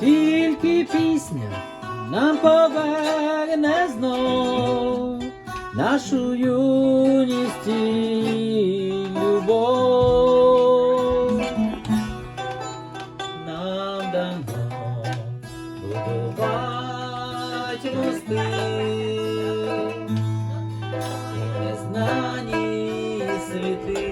Тільки пісня нам поверне знов нашу юність і любов. Нам дано будувати мости і незнані світи.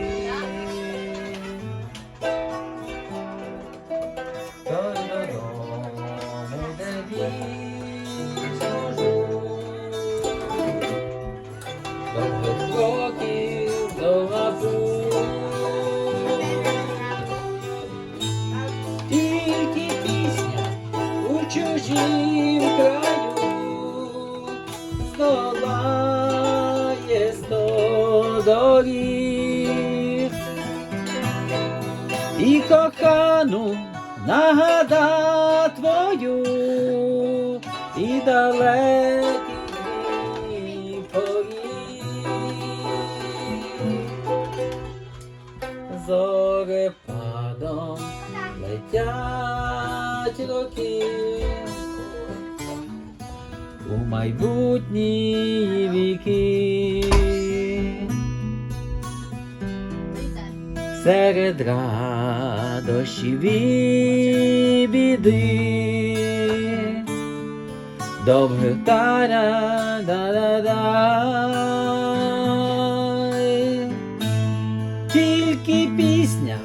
Чужім краю здолає сто доріг. І кохану нагада і далекий поріг зорепадом летять роки. У майбутні віки. Серед радощів і біди довгих тара да да да тільки пісня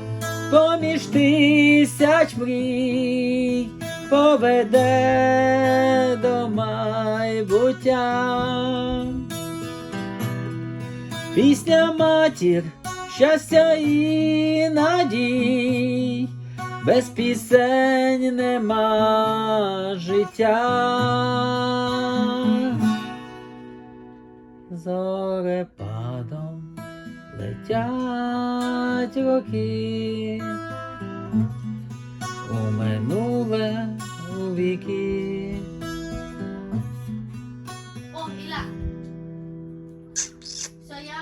поміж тисяч мрій поведе до майбуття. Пісня матір, щастя і надій, без пісень нема життя, зорепадом летять роки, у минуле у віки. О, Іля! Все, я...